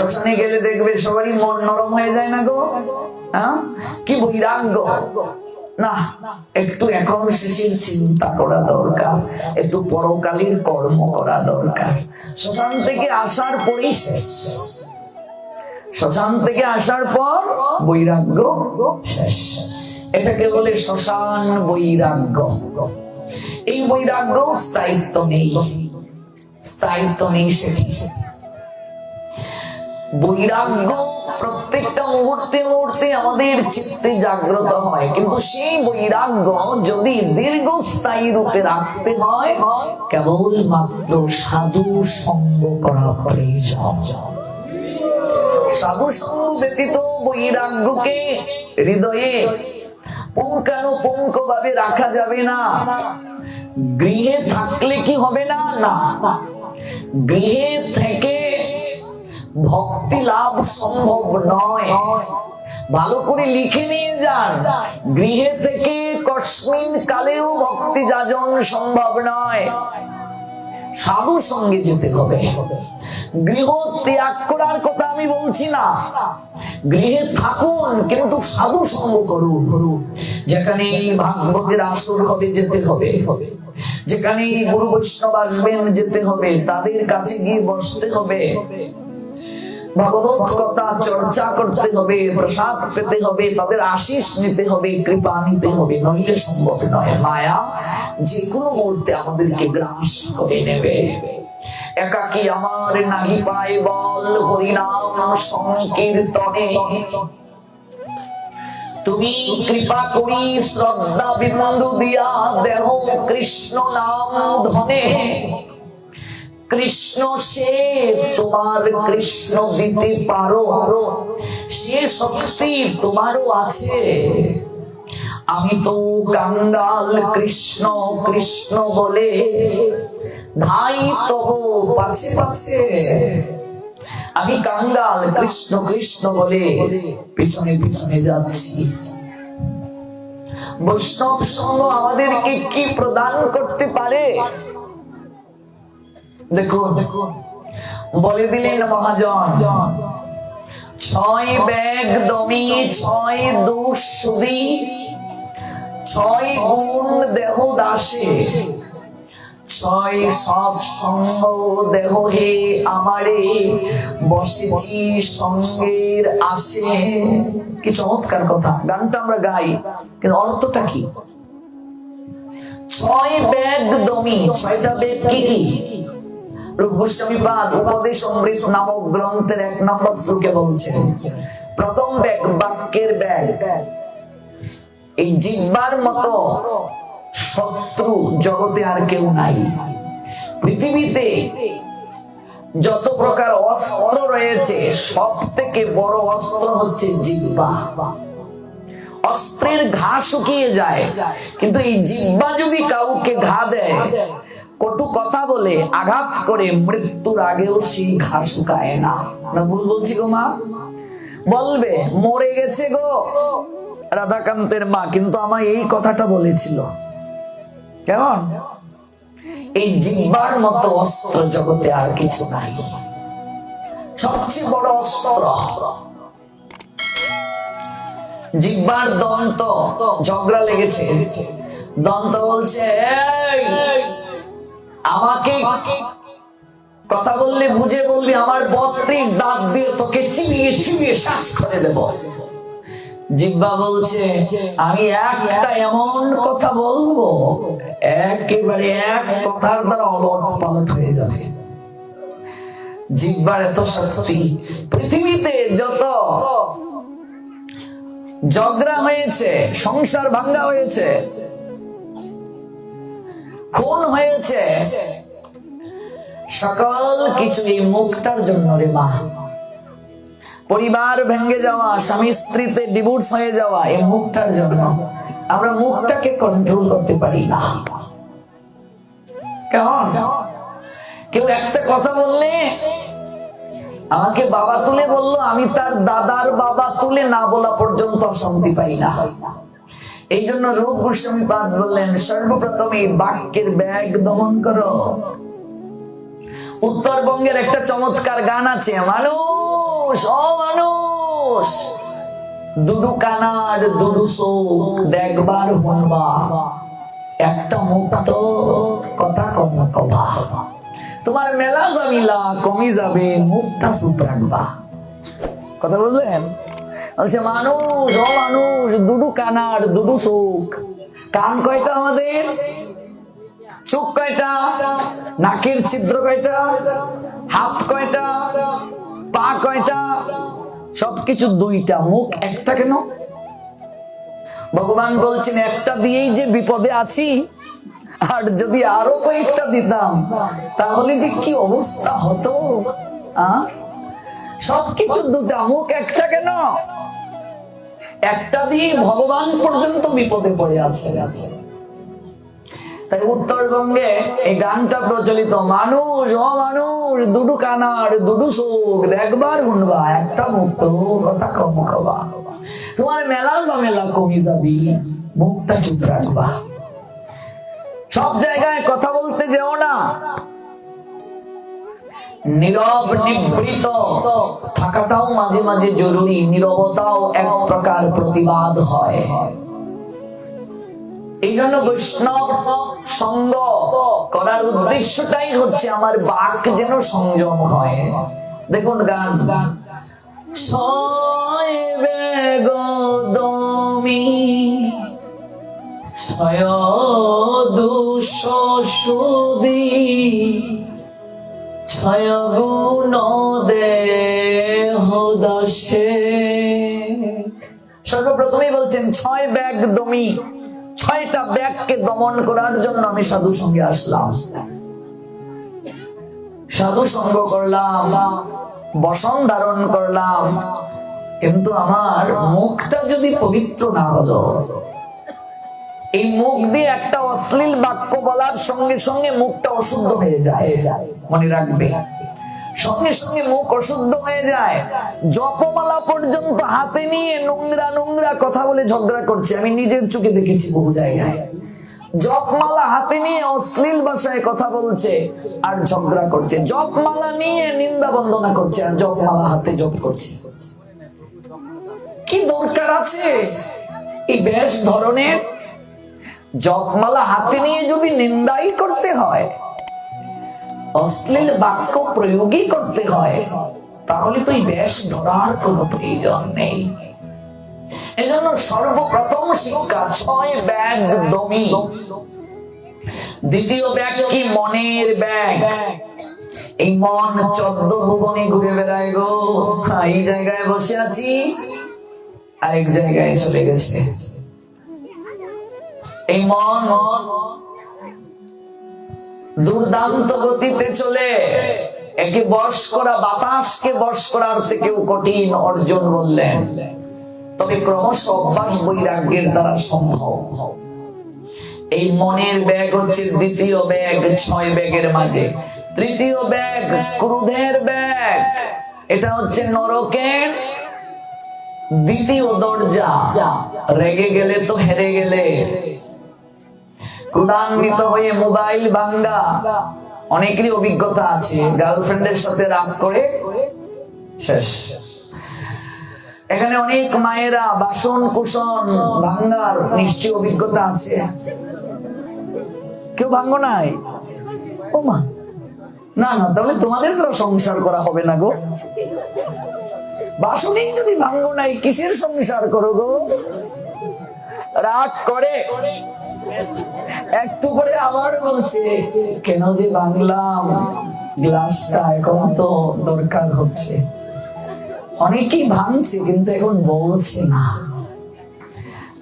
শ্মশানে গেলে দেখবে সবারই মন নরম হয়ে যায় না গো। হ্যাঁ? কি বৈরাগ্য। না, একটু এখন শেষের চিন্তা করা দরকার। একটু পরকালীর কর্ম করা দরকার। শ্মশান থেকে আসার পরেই শেষ। শ্মশান থেকে আসার পর বৈরাগ্য শেষ। এটাকে বলে শ্মশান বৈরাগ্য। এই বৈরাগ্য স্থায়িত্ব নেই। স্থায়িত্ব নেই সেটি বৈরাগ্য প্রত্যেকটা মুহূর্তে মুহূর্তে আমাদের চিত্তে জাগ্রত হয়। কিন্তু সেই বৈরাগ্য যদি দীর্ঘস্থায়ী রূপে রাখতে হয়, কেবল মাত্র সাধু সঙ্গ করা প্রয়োজন সাধু সঙ্গ ব্যতীত বৈরাগ্যকে হৃদয়ে পুঙ্খানুপুঙ্খ ভাবে রাখা যাবে না। গৃহে থাকলে কি হবে না? না। গৃহে থেকে ভক্তি লাভ সম্ভব নয়। ভালো করে লিখে নিয়ে যান। গৃহে থেকে কস্মিন কালেও ভক্তি যাজন সম্ভব নয়। সাধু সঙ্গে যেতে হবে। গৃহ ত্যাগ করার কথা আমি বলছি না। গৃহে থাকুন, কিন্তু সাধু সঙ্গ করুন। যেখানে ভাগবতের আসর হবে যেতে হবে, যেখানে গুরু বৈষ্ণব আসবেন যেতে হবে, তাদের কাছে গিয়ে বসতে হবে। ভগবত চর্চা করতে হবে, প্রসাদ পেতে হবে, তাদের আশিস নিতে হবে, কৃপা নিতে হবে, নইলে সম্ভব নয়। মায়া যে কোনো মুহূর্তে আমাদেরকে গ্রাস করে নেবে। একাকি আমার নাহি পায় বল, হরিনাম সংকীর্তনে। তুমি কৃপা করি, শ্রদ্ধা বিন্দু দিয়া দেহ কৃষ্ণ নাম ধনে। কৃষ্ণ সে তোমার কৃষ্ণ দিতে পারো। সে শক্তি তোমারও আছে। আমি তো কাঙ্গাল কৃষ্ণ কৃষ্ণ বলে। ধাই তব পাছে পাছে। আমি কাঙ্গাল কৃষ্ণ কৃষ্ণ বলে। পিছনে পিছনে যাচ্ছি। বৈষ্ণব সঙ্গ আমাদেরকে কি প্রদান করতে পারে? দেখুন, বলে দিলেন মহাজন, ছয় ব্যাগ দমি, ছয় দুষ সুদি ছয় গুণ দেহ দাসে, ছয় সব সঙ্গ দেহ হে আমারে, বসেছি সঙ্গের আসে। কি চমৎকার কথা, গানটা আমরা গাই, কিন্তু অর্থটা কি? ছয় ব্যাগ দমি, ছয়টা ব্যাগ কি কি? উপদেশ অমৃত নামক গ্রন্থের এক নম্বর শ্লোকে বলছেন, প্রথম ব্যাগ, বাক্যের ব্যাগ। এই জিব্বার মতো শত্রু জগতে আর কেউ নাই। পৃথিবীতে যত প্রকার অস্ত্র রয়েছে সব থেকে বড় অস্ত্র হচ্ছে জিব্বা অস্ত্রের ঘা শুকিয়ে যায়, কিন্তু এই জিব্বা যদি কাউকে ঘা দেয় কটু কথা বলে আঘাত করে মৃত্যুর আগেও সেই ঘা শুকায় না। ভুল বলছি গো মা? বলবে মরে গেছে গো। রাধাকান্তের মা কিন্তু আমার এই কথাটা বলেছিল। কেমন? এই জিব্বার মতো অস্ত্র জগতে আর কিছু নাই। সবচেয়ে বড় অস্ত্র। জিব্বার দন্ত ঝগড়া লেগেছে। দন্ত বলছে "এই, আমাকে কথা বললে, বুঝে বলবি আমার বত্রিশ দাঁত দিয়ে তোকে চিবিয়ে চিবিয়ে শ্বাস করে দেব। জিব্বা বলছে, আমি একটা এমন কথা বলব, একেবারে এক কথার দ্বারা অলট পালট হয়ে যাবে। জিব্বার এত শক্তি, পৃথিবীতে যত ঝগড়া হয়েছে, সংসার ভাঙ্গা হয়েছে খুন হয়েছে। সকল কিছু এই মুখটার জন্য রে মা। পরিবার ভেঙে যাওয়া, স্বামী স্ত্রীতে ডিভোর্স হয়ে যাওয়া এই মুখটার জন্য আমরা মুখটাকে কন্ট্রোল করতে পারি না। কেমন? কেউ একটা কথা বললে? আমাকে বাবা তুলে বলল, আমি তার দাদার বাবা তুলে না বলা পর্যন্ত শান্তি পাই না। এই জন্য রূপ গোস্বামী পাদ বললেন, সর্বপ্রথম এই বাক্যের ব্যাগ দমন করো। উত্তরবঙ্গের একটা চমৎকার গান আছে, মানুষ মানুষ ও মানুষ দুডু কানার, দুডু চোখ, দেখবার হনবা একটা মুখ তো কথা কম কবা। তোমার মেলা জামিলা কমি যাবে মুখটা চুপ কথা বুঝলেন? বলছে, মানুষ মানুষ, দুডু কানার, দুডু কান কয়টা আমাদের? চোখ কয়টা? নাকের ছিদ্র কয়টা? হাত কয়টা? পা কয়টা? সবকিছু দুইটা। মুখ একটা কেন? ভগবান বলছেন, একটা দিয়েই যে বিপদে আছি, আর যদি আরও কয়েকটা দিতাম, তাহলে যে কি অবস্থা হতো? সবকিছু দুটা মুখ একটা কেন? একটা দিয়ে ভগবান পর্যন্ত বিপদে পড়ে আছে। তাই উত্তরবঙ্গে এই গানটা প্রচলিত, মানুষ ও মানুষ কানার, দুডু চোখ দেখবার শুনবা একটা মুক্ত কথা কম খাবা তোমার মেলা ঝামেলা কমে যাবি, মুখটা চুপ রাখবা। সব জায়গায় কথা বলতে যেও না। নীরব নিবৃত থাকাটাও মাঝে মাঝে জরুরি, নীরবতাও এক প্রকার প্রতিবাদ হয়। এই জন্য বৈষ্ণব সঙ্গ করার উদ্দেশ্যটাই হচ্ছে আমার বাক যেন সংযম হয়। দেখুন গান। ছয় বেগদমি ছয় দশে সর্বপ্রথমেই বলছেন, ছয় ব্যাগ দমি, ছয়টা ব্যাগকে দমন করার জন্য আমি সাধু সঙ্গে আসলাম। সাধু সঙ্গ করলাম, বসন ধারণ করলাম, কিন্তু আমার মুখটা যদি পবিত্র না হলো, এই মুখ দিয়ে একটা অশ্লীল বাক্য বলার সঙ্গে সঙ্গে মুখটা অশুদ্ধ হয়ে যায়, মনে রাখবে। সঙ্গে সঙ্গে মুখ অশুদ্ধ হয়ে যায়। জপমালা পর্যন্ত হাতে নিয়ে নোংরা নোংরা কথা বলে ঝগড়া করছে। আমি নিজের চোখে দেখেছি বহু জায়গায়। জপমালা হাতে নিয়ে অশ্লীল ভাষায় কথা বলছে আর ঝগড়া করছে। জপমালা নিয়ে নিন্দা বন্দনা করছে আর জপমালা হাতে জপ করছে। কি দরকার আছে? এই বেশ ধরনের জপমালা হাতে নিয়ে যদি নিন্দাই করতে হয় অশ্লীল বাক্য প্রয়োগই করতে হয়। তাহলে তো এই বেশ ধরার কোনো প্রয়োজন নেই। এজন্য সর্বপ্রথম শিক্ষা, ছয় ব্যাগ দমি। দ্বিতীয় ব্যাগ কি? মনের ব্যাগ। এই মন চোদ্দ ভুবনে ঘুরে বেড়ায় গো। এই জায়গায় বসে আছি, আরেক জায়গায় চলে গেছে। এই মন মন দুর্দান্ত গতিতে চলে। একে বশ করা, বাতাসকে বশ করার থেকেও কঠিন অর্জন বললেন তবে ক্রমশ অভ্যাস বৈরাগ্যের দ্বারা সম্ভব। এই মনের ব্যাগ হচ্ছে দ্বিতীয় ব্যাগ, ছয় ব্যাগের মাঝে। তৃতীয় ব্যাগ, ক্রোধের ব্যাগ। এটা হচ্ছে নরকের দ্বিতীয় দরজা। রেগে গেলে তো হেরে গেলে। ক্রোধান্বিত হয়ে মোবাইল ভাঙ্গা। অনেকেরই অভিজ্ঞতা আছে। গার্লফ্রেন্ডের সাথে রাগ করে। শেষ। এখানে অনেক মায়েরা বাসন কুসন ভাঙ্গার নিশ্চয় অভিজ্ঞতা আছে। কেউ ভাঙ্গ নাই? ও মা। না না, তাহলে তোমাদের তো সংসার করা হবে না গো। বাসনেই যদি ভাঙ্গ নাই, কিসের সংসার করো গো? রাগ করে। একটু করে আবার বলছে, কেন যে বাংলাম গ্লাসটা এখন তো দরকার হচ্ছে। অনেকেই ভাঙছে, কিন্তু এখন বলছে না।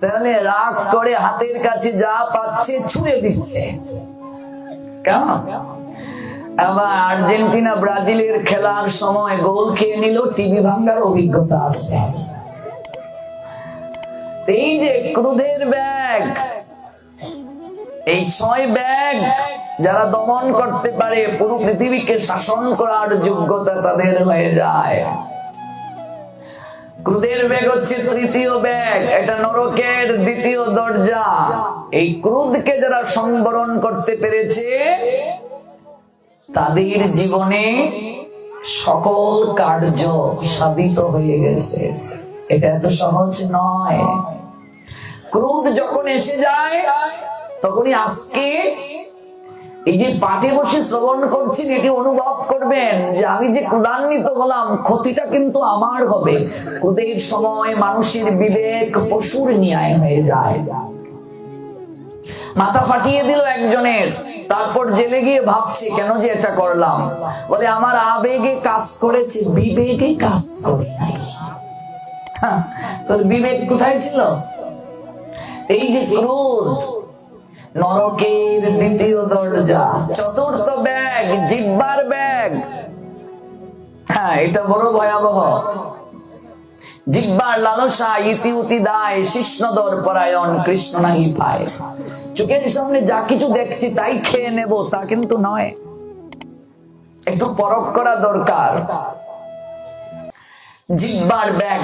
তাহলে রাগ করে হাতের কাছে যা পাচ্ছে ছুঁড়ে দিচ্ছে। কেমন আবার আর্জেন্টিনা, ব্রাজিলের খেলার সময় গোল খেয়ে নিল, টিভি ভাঙ্গার অভিজ্ঞতা আছে। এই যে ক্রোধের ব্যাগ এই ছয় ব্যাগ যারা দমন করতে পারে, পুরো পৃথিবীকে শাসন করার যোগ্যতা তাদের হয়ে যায়। ক্রোধের ব্যাগ হচ্ছে তৃতীয় ব্যাগ, এটা নরকের দ্বিতীয় দরজা। এই ক্রোধকে যারা সংবরণ করতে পেরেছে, তাদের জীবনে সকল কার্য সাধিত হয়ে গেছে। এটা এত সহজ নয়। ক্রোধ যখন এসে যায় তখনই আজকে এই যে পাঠে বসে শ্রবণ করছেন এটি অনুভব করবেন যে আমি যে ক্রোধান্বিত হলাম ক্ষতিটা কিন্তু আমার হবে। ক্রোধের সময় মানুষের বিবেক পশুর ন্যায় হয়ে যায়। মাথা ফাটিয়ে দিল একজনের তারপর জেলে গিয়ে ভাবছে কেন যে এটা করলাম? বলে আমার আবেগে কাজ করেছে বিবেকে কাজ করে নাই হ্যাঁ, বিবেক কোথায় ছিল? এই যে ক্রোধ নরকের দ্বিতীয় দরজা, চতুর্থ ব্যাগ, জিব্বার ব্যাগ। হ্যাঁ এটা বড় ভয়াবহ। জিব্বার লালসা দায় কৃষ্ণ নাহি পায়। চোখের সামনে যা কিছু দেখছি তাই খেয়ে নেব, তা কিন্তু নয়। একটু পরখ করা দরকার। জিব্বার ব্যাগ।